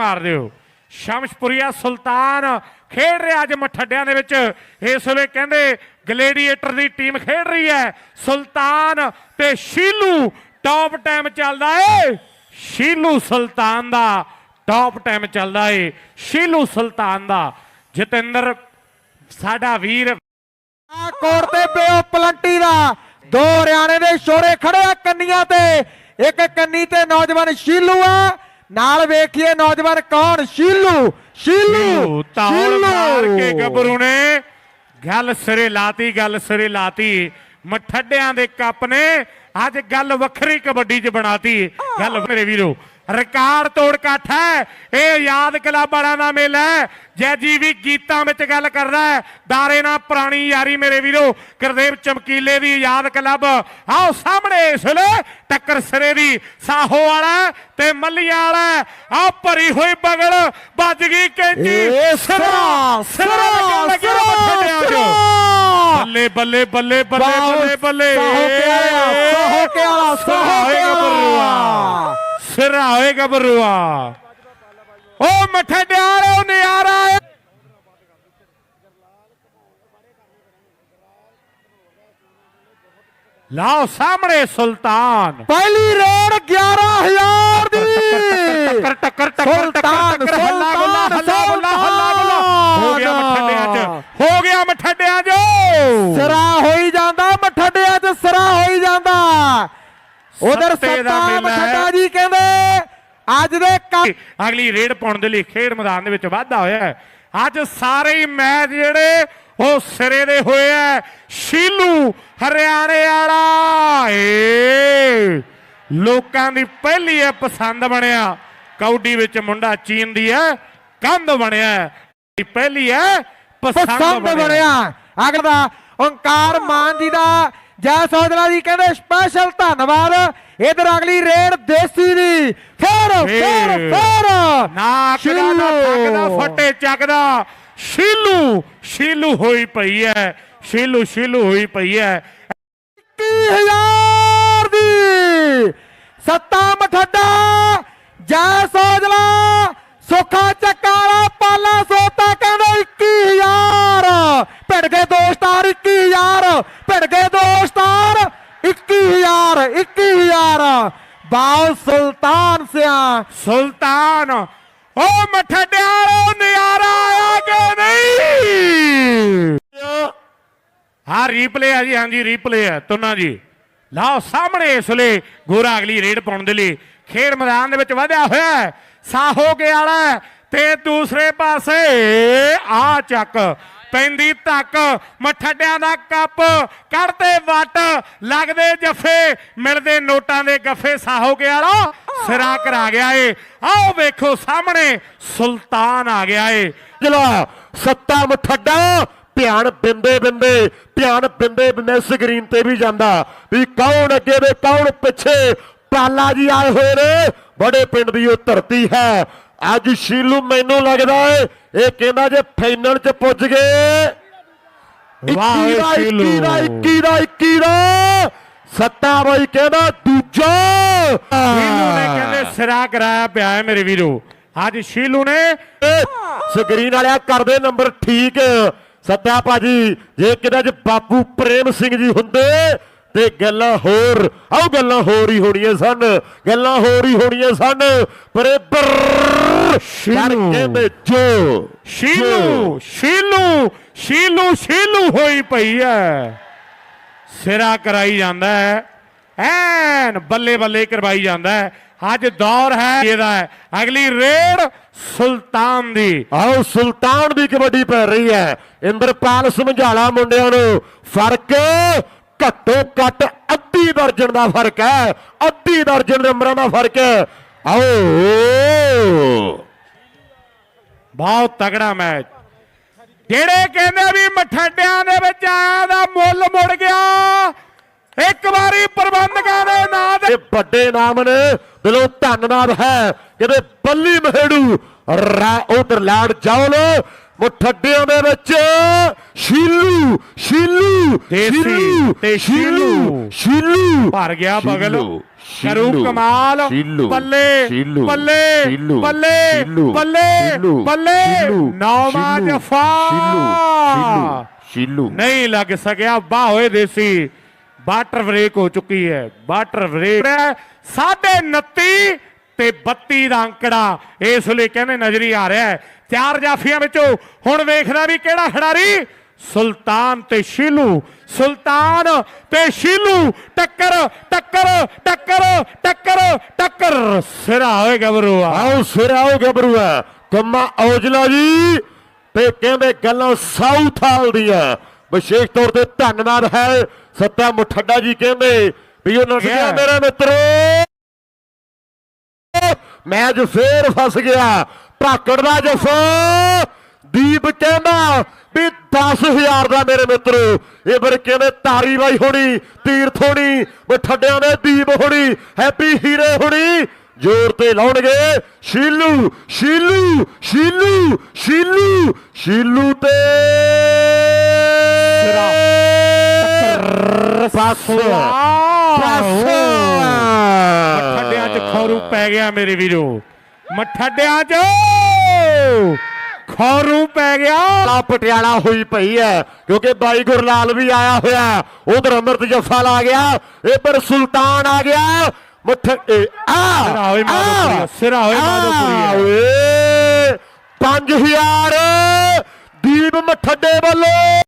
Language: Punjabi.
ਮਾਰ ਦਿਓ। ਸ਼ਮਸ਼ਪੁਰੀਆ ਸੁਲਤਾਨ ਖੇਡ ਰਿਹਾ ਅੱਜ ਮਠੱਡਿਆਂ ਦੇ ਵਿੱਚ। ਇਸ ਵੇਲੇ ਕਹਿੰਦੇ ਗਲੇਡੀਏਟਰ ਦੀ ਟੀਮ ਖੇਡ ਰਹੀ ਹੈ। ਸੁਲਤਾਨ ਤੇ ਸ਼ੀਲੂ ਟੌਪ ਟਾਈਮ ਚੱਲਦਾ ਏ। ਸ਼ੀਲੂ ਸੁਲਤਾਨ ਦਾ ਟੌਪ ਟਾਈਮ ਚੱਲਦਾ ਏ। ਸ਼ੀਲੂ ਸੁਲਤਾਨ ਦਾ। ਜਤਿੰਦਰ, ਸਾਡਾ ਵੀਰ। ਆ ਕੋਰ ਤੇ ਪਿਓ ਪਲੰਟੀ ਦਾ। ਦੋ ਹਰਿਆਣੇ ਦੇ ਛੋਰੇ ਖੜੇ ਆ ਕੰਨੀਆਂ ਤੇ। ਇੱਕ ਕੰਨੀ ਤੇ ਨੌਜਵਾਨ ਸ਼ੀਲੂ ਆ। ਨਾਲ ਵੇਖੀਏ ਨੌਜਵਾਨ ਕੌਣ? ਸ਼ੀਲੂ ਸ਼ੀਲੂ ਤਾਲ ਮਾਰ ਕੇ ਗੱਭਰੂ ਨੇ। ਗੱਲ ਸਿਰੇ ਲਾਤੀ ਗੱਲ ਸਿਰੇ ਲਾਤੀ। ਮਠੱਡਿਆਂ ਦੇ ਕੱਪ ਨੇ। ਅੱਜ ਗੱਲ ਵੱਖਰੀ ਕਬੱਡੀ 'ਚ ਬਣਾਤੀ। ਗੱਲ ਮੇਰੇ ਵੀਰੋ। ਰਿਕਾਰਡ ਤੋੜ ਇਕੱਠ ਹੈ। ਇਹ ਯਾਦ ਕਲੱਬ ਵਾਲਿਆਂ ਦਾ ਮੇਲਾ ਹੈ। ਜੈਜੀ ਵੀ ਗੀਤਾਂ ਵਿੱਚ ਗੱਲ ਕਰਦਾ ਹੈ। ਦਾਰੇ ਨਾਲ ਪੁਰਾਣੀ ਯਾਰੀ ਮੇਰੇ ਵੀਰੋ। ਗੁਰਦੇਵ ਚਮਕੀਲੇ ਦੀ ਯਾਦ ਕਲੱਬ। ਆਓ ਸਾਹਮਣੇ ਇਸ ਵੇਲੇ ਟੱਕਰ ਸਿਰੇ ਦੀ ਸਾਹੋ ਵਾਲਾ ਤੇ ਮੱਲੀਆਂ ਵਾਲਾ ਆਓ ਭਰੀ ਹੋਈ ਬਗੜ ਵੱਜ ਗਈ ਕੈਂਚੀ। ਸਿਰਾ ਸਿਰਾ ਲੱਗਿਆ ਸਿਰਾ ਮੱਠੜਿਆਂ 'ਚ। ਸਿਰਾ। ਬੱਲੇ ਬੱਲੇ ਬੱਲੇ ਬੱਲੇ ਬੱਲੇ ਬੱਲੇ। ਸਾਹੋ ਕੇ ਵਾਲਾ, ਸਾਹੋ ਕੇ ਵਾਲਾ, ਸਿਰਾ ਸਾਹੋ ਕੇ ਹੋਏਗਾ ਵਾਲਾ। ਬਰੂਆ ਸਿਰਾ ਹੋਏਗਾ ਬਰੂਆ। ਓ ਮੱਠੇ ਡਿਆਰੋ ਨਿਆਰਾ ਏ। ਲਾਓ ਸਾਹਮਣੇ ਸੁਲਤਾਨ। ਪਹਿਲੀ ਰੇਡ 11000 ਦੀ। ਟੱਕਰ ਟੱਕਰ ਟੱਕਰ ਸੁਲਤਾਨ, ਟੱਕਰ ਹੱਲਾ ਗੁੱਲਾ ਹੱਲਾ ਗੁੱਲਾ ਹੱਲਾ ਗੁੱਲਾ ਹੋ ਗਿਆ ਮਠੱਡਿਆਂ 'ਚ। ਹੋ ਗਿਆ ਮਠੱਡਿਆਂ 'ਚ ਸਿਰਾ ਹੋਈ ਉਧਰ ਸੱਤੇ। ਮਠੱਡਾ ਜੀ ਕਹਿੰਦੇ ਅੱਜ ਦੇ ਅਗਲੀ ਰੇਡ ਪਾਉਣ ਦੇ ਲਈ ਖੇਡ ਮੈਦਾਨ ਦੇ ਵਿੱਚ ਵਾਧਾ ਹੋਇਆ ਹੈ। ਅੱਜ ਸਾਰੇ ਹੀ ਮੈਚ ਜਿਹੜੇ ਉਹ ਸਿਰੇ ਦੇ ਹੋਏ ਆ ਸ਼ੀਲੂ ਹਰਿਆਣੇ ਵਾਲਾ ਏ। ਲੋਕਾਂ ਦੀ ਪਹਿਲੀ ਹੈ ਪਸੰਦ ਬਣਿਆ। ਕੌਡੀ ਵਿੱਚ ਮੁੰਡਾ ਚੀਨ ਦੀ ਹੈ ਕੰਧ ਬਣਿਆ। ਇਹ ਪਹਿਲੀ ਹੈ ਪਸੰਦ ਬਣਿਆ। ਅਗਲਾ ਓੰਕਾਰ ਮਾਨ ਜੀ ਦਾ ਜੈ ਸੋਦਰਾ ਜੀ ਕਹਿੰਦੇ ਸਪੈਸ਼ਲ ਧੰਨਵਾਦ। ਇਧਰ ਅਗਲੀ ਰੇਡ ਦੇਸੀ ਦੀ। ਫੇਰ ਫੇਰ। ਫੇਰ। ਫੇਰ। ਨਾਕ ਦਾ ਨਾ ਥੱਕ ਦਾ ਫੱਟੇ ਚੱਕਦਾ। ਸ਼ੀਲੂ ਸ਼ੀਲੂ ਹੋਈ ਪਈ ਹੈ ਸ਼ੀਲੂ ਸ਼ੀਲੂ ਹੋਈ ਪਈ ਹੈ 21000 ਦੀ। ਸੱਤਾ ਮਠੱਡਾ। ਜੈ ਸੋਜਲਾ ਸੁੱਖਾ ਚੱਕਾਲਾ ਪਾਲਾ ਸੋਤਾ ਕਹਿੰਦੇ 21000 ਭਿੜ ਗਏ ਦੋ ਸਟਾਰ 21000 ਭਿੜ ਗਏ ਦੋ 21000 21000 ਬਾਉ ਸੁਲਤਾਨ ਸਿਆ। ਸੁਲਤਾਨ ਓ ਮਠੜਿਆਲੋ ਨਿਆਰਾ ਆਇਆ ਕਿ ਨਹੀਂ। ਹਾਂ ਰੀਪਲੇ ਆ ਜੀ, ਹਾਂਜੀ ਰੀਪਲੇ ਹੈ ਤੁਨਾ ਜੀ, ਲਾਓ ਸਾਹਮਣੇ ਇਸ ਲਈ ਗੋਰਾ ਅਗਲੀ ਰੇਡ ਪਾਉਣ ਦੇ ਲਈ। ਖੇਡ ਮੈਦਾਨ ਦੇ ਵਿੱਚ ਵਧਿਆ ਹੋਇਆ ਹੈ। ਸਾਹੋ ਕੇ ਵਾਲਾ ਤੇ ਦੂਸਰੇ ਪਾਸੇ ਆ ਚੱਕ। ਪੈਂਦੀ ਧੱਕ ਮਠੱਡਿਆਂ ਦਾ ਕੱਪ, ਕੱਢਦੇ ਵੱਟ, ਲੱਗਦੇ ਜੱਫੇ, ਮਿਲਦੇ ਨੋਟਾਂ ਦੇ ਗੱਫੇ, ਸਾਹੋ ਕੇ ਵਾਲਾ ਸਿਰਾ ਕਰਾ ਗਿਆ ਏ। ਆਓ ਵੇਖੋ ਸਾਹਮਣੇ, ਸੁਲਤਾਨ ਆ ਗਿਆ ਏ। ਜਿਲਾ ਸੱਤਾ ਮਠੱਡਾ ਧਿਆਨ ਬਿੰਦੇ ਬਿੰਦੇ, ਧਿਆਨ ਬਿੰਦੇ ਬਿੰਦੇ ਸਕਰੀਨ ਤੇ ਵੀ ਜਾਂਦਾ। ਵੀ ਕੌਣ ਅੱਗੇ ਤੇ ਕੌਣ ਪਿੱਛੇ? ਪਾਲਾ ਜੀ ਆਏ ਹੋਏ ਨੇ। ਬੜੇ ਪਿੰਡ ਦੀ ਉਹ ਧਰਤੀ ਹੈ। ਅੱਜ ਸ਼ੀਲੂ ਮੈਨੂੰ ਲੱਗਦਾ ਏ ਇਹ ਕਹਿੰਦਾ ਜੇ ਫਾਈਨਲ 'ਚ ਪੁੱਜ ਗਏ। ਵਾਹ 21 ਏ ਦਾ ਸ਼ੀਲੂ। 21 ਦਾ 21 ਦਾ 21 ਦਾ। ਸੱਤਾ ਬਾਈ ਕਹਿੰਦਾ ਦੂਜਾ। ਸ਼ੀਲੂ ਨੇ ਕਹਿੰਦੇ ਸਿਰਾ ਕਰਾਇਆ ਪਿਆ ਹੈ ਮੇਰੇ ਵੀਰੋ। ਅੱਜ ਸ਼ੀਲੂ ਨੇ ਸਕਰੀਨ ਵਾਲਿਆ ਕਰਦੇ ਨੰਬਰ ਠੀਕ। ਸੱਤਾ ਭਾਜੀ ਜੇ ਕਿਤੇ ਚ ਬਾਪੂ ਪ੍ਰੇਮ ਸਿੰਘ ਜੀ ਹੁੰਦੇ ਤੇ ਗੱਲਾਂ ਹੋਰ ਆਓ ਗੱਲਾਂ ਹੋਰ ਹੀ ਹੋਣੀਆਂ ਸਨ ਗੱਲਾਂ ਹੋਰ ਹੀ ਹੋਣੀਆਂ ਸਨ ਪਰ ਇਹ ਸ਼ੀਲੂ। ਕਹਿੰਦੇ ਜੋ ਸ਼ੀਲੂ ਸ਼ੀਲੂ ਸ਼ੀਲੂ ਸ਼ੀਲੂ ਹੋਈ ਪਈ ਹੈ ਸਿਰਾ ਕਰਾਈ ਜਾਂਦਾ ਹੈ ਐਨ ਬੱਲੇ ਬੱਲੇ ਕਰਵਾਈ ਜਾਂਦਾ ਹੈ ਅੱਜ ਦੌਰ ਹੈ ਇਹਦਾ ਹੈ। ਅਗਲੀ ਰੇਡ ਸੁਲਤਾਨ ਦੀ। ਆਓ ਸੁਲਤਾਨ ਦੀ ਕਬੱਡੀ ਪੈ ਰਹੀ ਹੈ ਇੰਦਰਪਾਲ ਸਮਝਾਲਾ ਮੁੰਡਿਆਂ ਨੂੰ। ਫ਼ਰਕ ਘੱਟੋ ਘੱਟ ਅੱਧੀ ਦਰਜਨ ਦਾ ਫ਼ਰਕ ਹੈ। ਅੱਧੀ ਦਰਜਨ ਨੰਬਰਾਂ ਦਾ ਫ਼ਰਕ ਹੈ। ਆਓ। ਬਹੁਤ ਤਗੜਾ ਮੈਚ। ਜਿਹੜੇ ਕਹਿੰਦੇ ਵੀ ਮਠੱਡਿਆਂ ਦੇ ਵਿੱਚ ਆਇਆ ਦਾ ਮੁੱਲ ਮੁੜ ਗਿਆ, ਇੱਕ ਵਾਰੀ ਪ੍ਰਬੰਧਕਾਂ ਦੇ ਨਾਂ ਤੇ ਵੱਡੇ ਨਾਮ ਨੇ। ਦਿਲੋਂ ਧੰਨਵਾਦ ਹੈ। ਕਿਤੇ ਬੱਲੀ ਮਹੇੜੂ ਉਧਰ ਲਾੜ ਜਾਉਲ ਮੁੱਠੱਡਿਆਂ ਦੇ ਵਿੱਚ ਸ਼ੀਲੂ ਸ਼ੀਲੂ ਦੇਸੀ ਸ਼ੀਲੂ ਤੇ ਸ਼ੀਲੂ। ਸ਼ੀਲੂ ਭਰ ਗਿਆ ਬਗਲ ਸ਼ੀਲੂ, ਕਰੂ ਸ਼ੀਲੂ, ਕਮਾਲ ਸ਼ੀਲੂ, ਬੱਲੇ ਸ਼ੀਲੂ, ਬੱਲੇ ਸ਼ੀਲੂ, ਬੱਲੇ ਸ਼ੀਲੂ, ਬੱਲੇ ਸ਼ੀਲੂ, ਬੱਲੇ ਸ਼ੀਲੂ, ਨੌਵਾਂ ਸ਼ੀਲੂ, ਜਫਾ ਸ਼ੀਲੂ ਸ਼ੀਲੂ ਸ਼ੀਲੂ ਨਹੀਂ ਲੱਗ ਸਕਿਆ ਬਾਹ ਹੋਏ ਦੇਸੀ ਵਾਟਰ ਬ੍ਰੇਕ ਹੋ ਚੁੱਕੀ ਹੈ ਵਾਟਰ ਬ੍ਰੇਕ ਸਾਢੇ 29 ਤੇ 32 ਦਾ ਅੰਕੜਾ ਇਸ ਵੇਲੇ ਕਹਿੰਦੇ ਨਜ਼ਰੀ ਆ ਰਿਹਾ ਹੈ। ਚਾਰ ਜਾਫੀਆਂ ਵਿੱਚੋਂ ਹੁਣ ਵੇਖਦਾ ਵੀ ਕਿਹੜਾ ਖਿਡਾਰੀ? ਸੁਲਤਾਨ ਤੇ ਸ਼ੀਲੂ। ਸੁਲਤਾਨ ਤੇ ਸ਼ੀਲੂ। ਟੱਕਰ ਟੱਕਰ ਟੱਕਰ ਟੱਕਰ ਟੱਕਰ। ਸਿਰਾ ਹੋਏ ਗੱਭਰੂਆ ਆਓ ਸਿਰ ਆਓ ਗੱਭਰੂਆ ਕੰਮਾ ਔਜਲਾ ਜੀ ਤੇ ਕਹਿੰਦੇ ਗੱਲਾਂ ਸਾਊਥ ਹਾਲ ਦੀਆਂ। ਵਿਸ਼ੇਸ਼ ਤੌਰ ਤੇ ਧੰਨਵਾਦ ਹੈ। ਸੱਤਾ ਮੁਠੱਡਾ ਜੀ ਕਹਿੰਦੇ ਵੀ ਉਹ ਨਸ ਗਿਆ Yeah. ਮੇਰੇ ਮਿੱਤਰੋ। ਮੈਚ ਫੇਰ ਫਸ ਗਿਆ। ਭਾਕੜ ਦਾ ਜਫਾ ਦੀਪ ਕਹਿੰਦਾ ਵੀ 10000 ਦਾ ਮੇਰੇ ਮਿੱਤਰੋ। ਇਹ ਫਿਰ ਕਹਿੰਦੇ ਤਾਰੀ ਬਾਈ ਹੋਣੀ ਤੀਰਥ ਹੋਣੀ ਮੁਠੱਡਿਆਂ ਦੇ ਦੀਪ ਹੋਣੀ ਹੈਪੀ ਹੀਰੇ ਹੋਣੀ। ਜ਼ੋਰ ਤੇ ਲਾਉਣਗੇ ਸ਼ੀਲੂ ਸ਼ੀਲੂ ਸ਼ੀਲੂ ਸ਼ੀਲੂ ਸ਼ੀਲੂ ਤੇ ਪਾਸ ਮੱਠੜਿਆਂ 'ਚ ਖੌਰੂ ਪੈ ਗਿਆ ਮੇਰੇ ਵੀਰੋ। ਮੱਠੜਿਆਂ 'ਚ। ਖੌਰੂ ਪੈ ਗਿਆ। ਆ ਪਟਿਆਲਾ ਹੋਈ ਪਈ ਹੈ ਕਿਉਂਕਿ ਬਾਈ ਗੁਰਲਾਲ ਵੀ ਆਇਆ ਹੋਇਆ। ਉਧਰ ਅਮਰਤ ਜੱਫਾ ਲਾ ਗਿਆ ਇੱਧਰ ਸੁਲਤਾਨ ਆ ਗਿਆ। ਮੁੱਠ ਆ! ਸਿਰਾ ਹੋਏ ਮਾਧੋਪੁਰੀਆ, ਆ, ਸਿਰਾ ਹੋਏ ਆ, ਮਾਧੋਪੁਰੀਆ। ਓਏ 5000 ਦੀਪ ਮਠੱਡੇ ਵੱਲੋਂ।